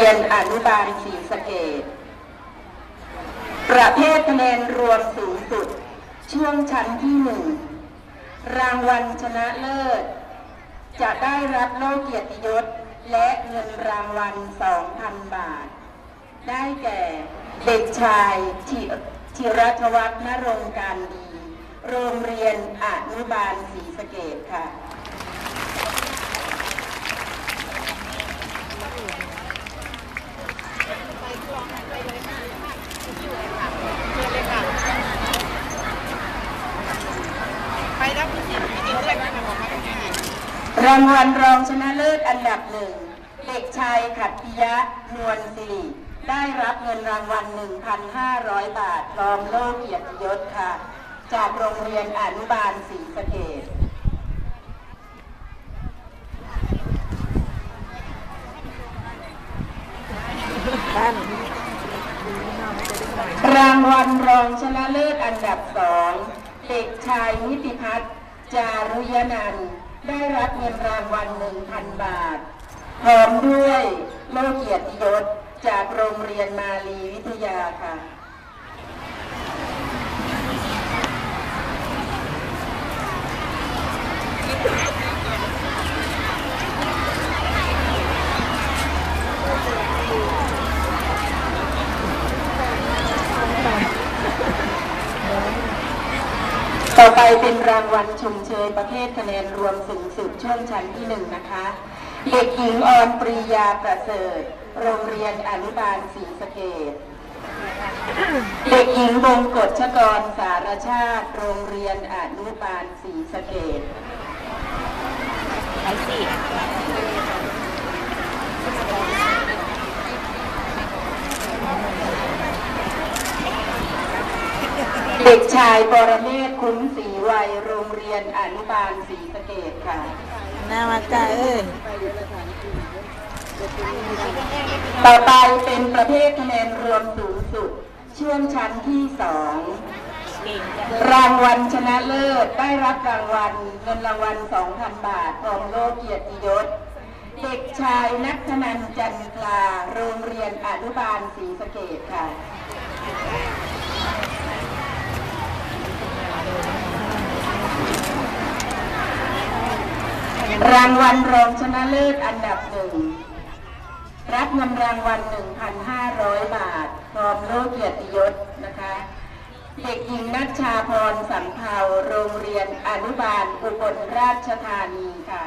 รียนอนุบาลศรีสะเกดประเภทคะแนนรวมสูงสุด ช่วงชั้นที่หนึ่ง รางวัลชนะเลิศ จะได้รับโล่เกียรติยศ และเงินรางวัล 2,000 บาท ได้แก่เด็กชายธิธิรัตวัฒนรงการดี โรงเรียนอนุบาลศรีสะเกดค่ะ ไป รางวัลรองชนะเลิศอันดับหนึ่ง เด็กชายขัตติยะนวลสิริได้รับเงินรางวัล 1,500 บาทร้อมโล่เกียรติยศค่ะ จากโรงเรียนอนุบาลศรีสะเกด รางวัลรองชนะเลิศอันดับสองเด็กชายนิติพัฒน์จารุยนันได้รับเงินรางวัลหนึ่งพันบาท พร้อมด้วยโล่เกียรติยศจากโรงเรียนมาลีวิทยาค่ะ ต่อไปเป็นรางวัลชมเชยประเภทคะแนนรวมสูงสุดช่วงชั้นที่หนึ่งนะคะเด็กหญิงออนปรียาประเสริฐ โรงเรียนอนุบาลศรีสะเกดเด็กหญิงบงกฎชกรสารชาติ โรงเรียนอนุบาลศรีสะเกดไปสิ ด็กชายปรเมศคุ้มศรีวัยโรงเรียนอนุบาลศรีสะเกดค่ะน่ามาจ้าเอ้ยต่อไปเป็นประเภทคะแนนรวมสูงสุดช่วงชั้นที่สองเก่งจังรางวัลชนะเลิศได้รับรางวัลเงินรางวัล 2,000 บาทพร้อมโล่เกียรติยศ เด็กชายนักธนันท์จันทราโรงเรียนอนุบาลศรีสะเกดค่ะ รางวัลรองชนะเลิศอันดับหนึ่ง รับเงินรางวัล 1,500 บาท พร้อมโล่เกียรติยศนะคะ เด็กหญิงนัชชาพรสัมเภาโรงเรียนอนุบาลอุบลราชธานีค่ะ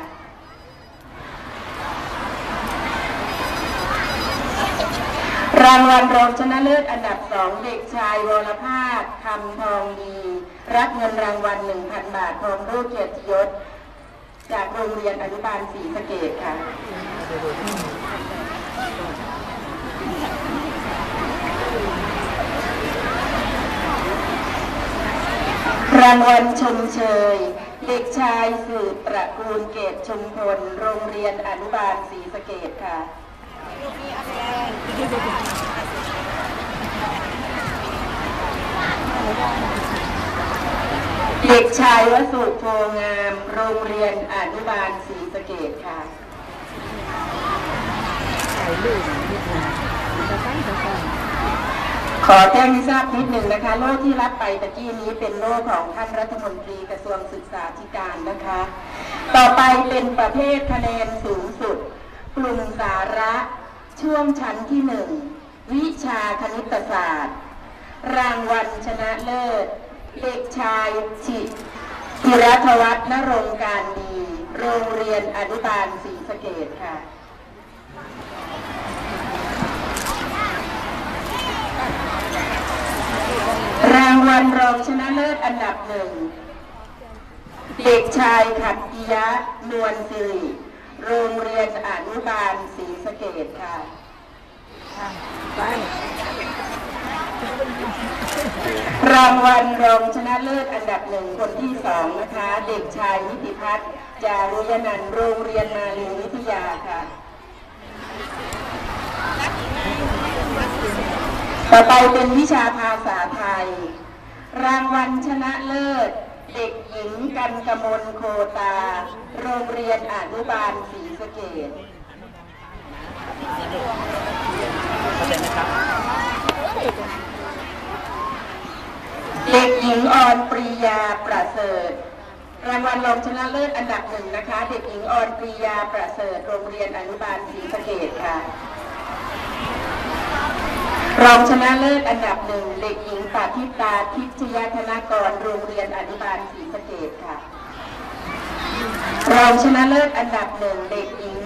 รางวัลรองชนะเลิศอันดับสองเด็กชายวรภาสคำทองดี รับเงินรางวัล 1,000 บาทพร้อมโล่เกียรติยศ จากโรงเรียนอนุบาลศรีสะเกดค่ะรางวัลชมเชย เด็กชายสืบตระกูลเกตชุมพล โรงเรียนอนุบาลศรีสะเกดค่ะ เด็กชายวสุโพงาม โรงเรียนอนุบาลศรีสะเกดค่ะขอแจ้งให้ทราบนิดหนึ่งนะคะโล่ที่รับไปตะกี้นี้เป็นโล่ของท่านรัฐมนตรีกระทรวงศึกษาธิการนะคะ ต่อไปเป็นประเภทคะแนนสูงสุด กลุ่มสาระ ช่วงชั้นที่หนึ่งวิชาคณิตศาสตร์ รางวัลชนะเลิศ เด็กชายชิธิรัตวัฒนรงการดี โรงเรียนอนุบาลศรีสะเกดค่ะรางวัลรองชนะเลิศอันดับหนึ่ง เด็กชายขัตติยะนวลสิริโรงเรียนอนุบาลศรีสะเกดค่ะไป รางวัลรองชนะเลิศอันดับหนึ่งคนที่สองนะคะ เด็กชายนิติพัฒน์จารุยนันโรงเรียนนาลีวิทยาค่ะ ต่อไปเป็นวิชาภาษาไทย รางวัลชนะเลิศ เด็กหญิงกันกมลโคตา โรงเรียนอนุบาลศรีสะเกด เด็กหญิงออนปรียาประเสริฐ รางวัลรองชนะเลิศอันดับหนึ่งนะคะ เด็กหญิงออนปรียาประเสริฐโรงเรียนอนุบาลศรีสะเกดค่ะ รองชนะเลิศอันดับหนึ่งเด็กหญิงปาทิตาทิพยธนากรโรงเรียนอนุบาลศรีสะเกดค่ะ รองชนะเลิศอันดับหนึ่งเด็กหญิง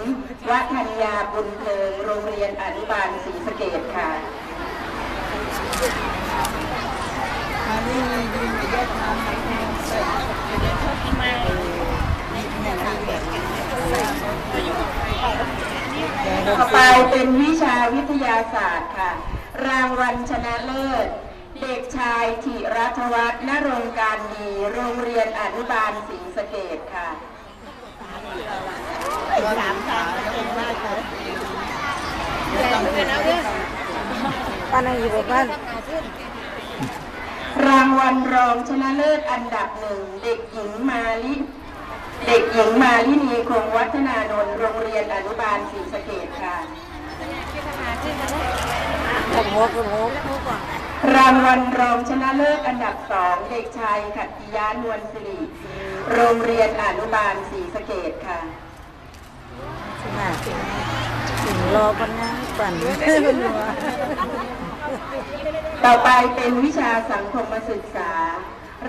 วัฒนยาบุญเพลิงโรงเรียนอนุบาลศรีสะเกดค่ะ ต่อไปเป็นวิชาวิทยาศาสตร์ค่ะ รางวัลชนะเลิศ เด็กชายธิรัฐวัฒนรงการดี โรงเรียนอนุบาลศรีสะเกดค่ะป้านั่งอยู่บนบ้านรางวัลรองชนะเลิศอันดับหนึ่ง เด็กหญิงมาลิ เด็กหญิงมาลินีคงวัฒนานนท์โรงเรียนอนุบาลศรีสะเกดค่ะกับหัวกับหัวรางวัลรองชนะเลิศอันดับสองเด็กชายขัตติยานวลสิริโรงเรียนอนุบาลศรีสะเกดค่ะสิมาถึงรอปัญญาปั่นตัวต่อไปเป็นวิชาสังคมศึกษา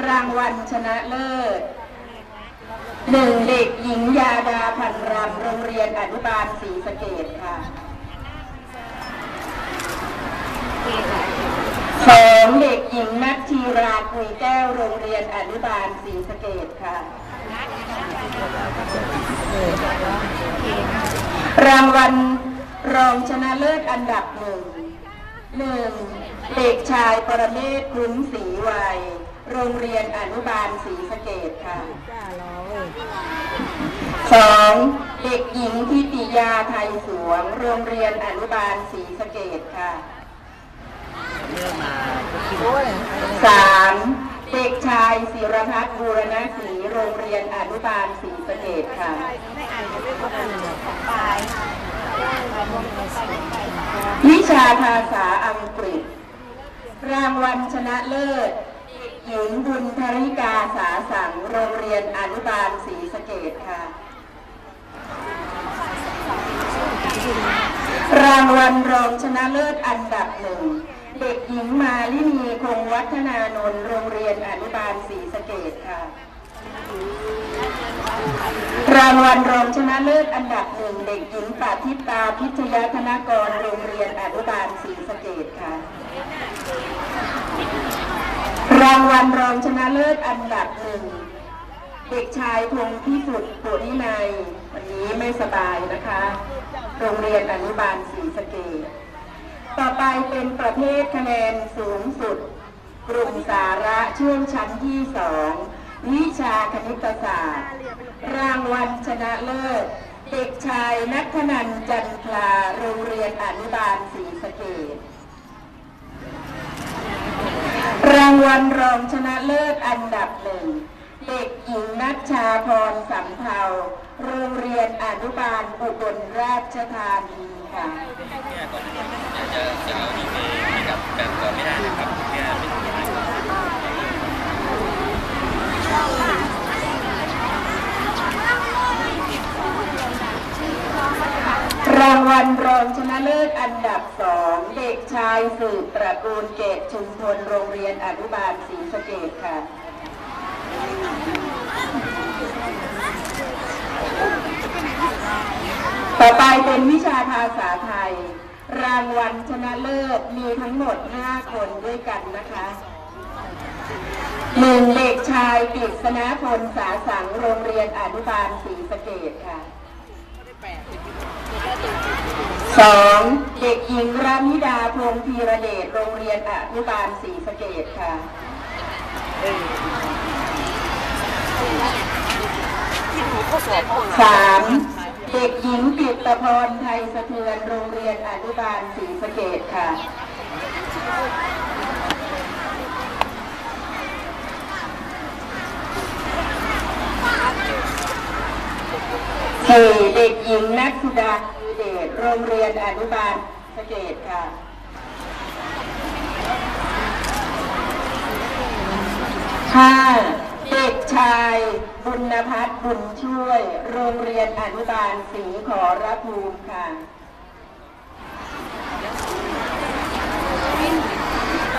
รางวัลชนะเลิศ หนึ่งเด็กหญิงยาดาพันรำโรงเรียนอนุบาลศรีสะเกดค่ะสองเด็กหญิงนัทธีราคุยแก้วโรงเรียนอนุบาลศรีสะเกดค่ะ รางวัลรองชนะเลิศอันดับหนึ่งหนึ่งเด็กชายปรเมศคุ้มศรีวัย โรงเรียนอนุบาลศรีสะเกดค่ะจ้ารอเว้ยสองเด็กหญิงทิติยาไทยสวง โรงเรียนอนุบาลศรีสะเกดค่ะโอ้ยสามเด็กชายศิรพัฒน์บูรณศรีโรงเรียนอนุบาลศรีสะเกดค่ะวิชาภาษาอังกฤษ รางวัลชนะเลิศเด็ก หญิงบุญธริกาสาสังโรงเรียนอนุบาลศรีสะเกดค่ะ รางวัลรองชนะเลิศอันดับหนึ่ง เด็กหญิงมาลินีคงวัฒนานนท์โรงเรียนอนุบาลศรีสะเกดค่ะ รางวัลรองชนะเลิศอันดับหนึ่ง เด็กหญิงปาทิตาพิทยาธนากรโรงเรียนอนุบาลศรีสะเกดค่ะ รางวัลรองชนะเลิศอันดับหนึ่งเด็กชายพงพิสุทธิ์ปุรินัยวันนี้ไม่สบายนะคะ โรงเรียนอนุบาลศรีสะเกดต่อไปเป็นประเภทคะแนนสูงสุด กลุ่มสาระช่วงชั้นที่สองวิชาคณิตศาสตร์ รางวัลชนะเลิศ เด็กชายนัทนันจันทราโรงเรียนอนุบาลศรีสะเกด รางวัลรองชนะเลิศอันดับหนึ่ง เด็กหญิงนัชชาพรสำเภาโรงเรียนอนุบาลอุบลราชธานีค่ะเนี่ยก่อนที่จะจะเอาดีเให้กับแบบก่อนไม่ได้นะครับเนี่ยไม่ถูกนะค รางวัลรองชนะเลิศอันดับสองเด็กชายสืบตระกูลเกตชุมพลโรงเรียนอนุบาลศรีสะเกดค่ะ ต่อไปเป็นวิชาภาษาไทย รางวัลชนะเลิศมีทั้งหมด 5 คนด้วยกันนะคะหนึ่งเด็กชายกฤษณพลสาสังโรงเรียนอนุบาลศรีสะเกดค่ะ สองเด็กหญิงรามิดาพงศ์พีระเดชโรงเรียนอนุบาลศรีสะเกดค่ะสามเด็กหญิงปิตพรไทยสะเทือนโรงเรียนอนุบาลศรีสะเกดค่ะสี่เด็กหญิงนัทสุดาคือเดช โรงเรียนอนุบาลสเกดค่ะห้าเด็กชายบุญพัฒน์บุญช่วย โรงเรียนอนุบาลศรีขอรภูมิค่ะ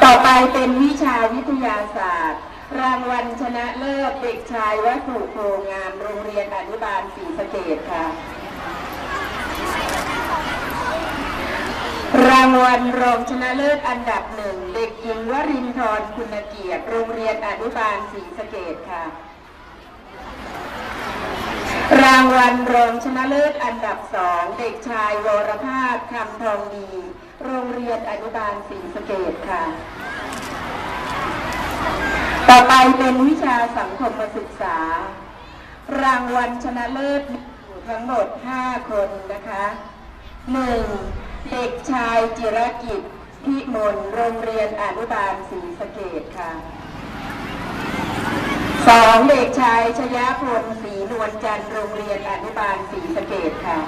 ต่อไปเป็นวิชาวิทยาศาสตร์ รางวัลชนะเลิศเด็กชายวัสุโพงาม โรงเรียนอนุบาลศรีสะเกดค่ะ รางวัลรองชนะเลิศอันดับหนึ่งเด็กหญิงวรินทร์คุณเกียรติโรงเรียนอนุบาลศรีสะเกดค่ะ รางวัลรองชนะเลิศอันดับสองเด็กชายวรภาพคำทองดี โรงเรียนอนุบาลศรีสะเกดค่ะ ต่อไปเป็นวิชาสังคมศึกษา รางวัลชนะเลิศอยู่ทั้งหมด 5 คนนะคะ 1. เด็กชายจิรกิจพิมลโรงเรียนอนุบาลศรีสะเกดค่ะสองเด็กชายชยพลศรีนวลจันทร์โรงเรียนอนุบาลศรีสะเกดค่ะ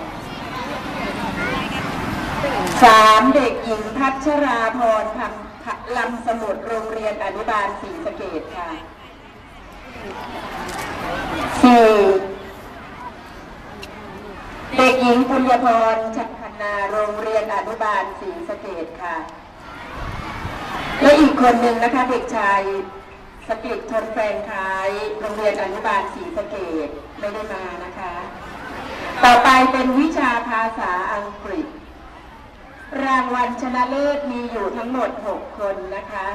สามเด็กหญิงพัชราพรคำลำสมุทรโรงเรียนอนุบาลศรีสะเกดค่ะสี่เด็กหญิงปุญญพร นาโรงเรียนอนุบาลศรีสะเกดค่ะ และอีกคนหนึ่งนะคะเด็กชายสกิดทนแฟนคล้ายโรงเรียนอนุบาลศรีสะเกดไม่ได้มานะคะ ต่อไปเป็นวิชาภาษาอังกฤษ รางวัลชนะเลิศมีอยู่ทั้งหมด 6 คนนะคะ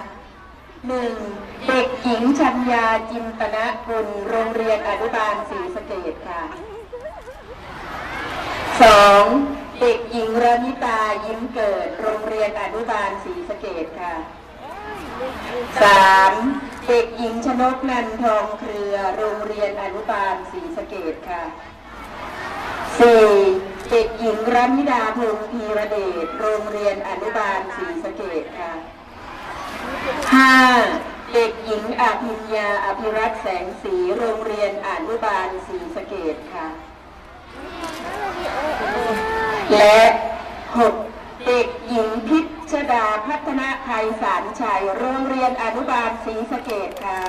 1. เด็กหญิงชัญญาจินตนะกุลโรงเรียนอนุบาลศรีสะเกดค่ะ 2. เด็กหญิงรณิตายิ้มเกิด โรงเรียนอนุบาลศรีสะเกดค่ะ 3. เด็กหญิงชนกนันทองเครือ โรงเรียนอนุบาลศรีสะเกดค่ะ 4. เด็กหญิงรัมิดาพงศ์พีระเดช โรงเรียนอนุบาลศรีสะเกดค่ะ 5. เด็กหญิงอภิญญาอภิรักษ์แสงสี โรงเรียนอนุบาลศรีสะเกดค่ะ และ 6. เด็กหญิงพิชดาพัฒนาไทยสารชัยโรงเรียนอนุบาลศรีสะเกดค่ะ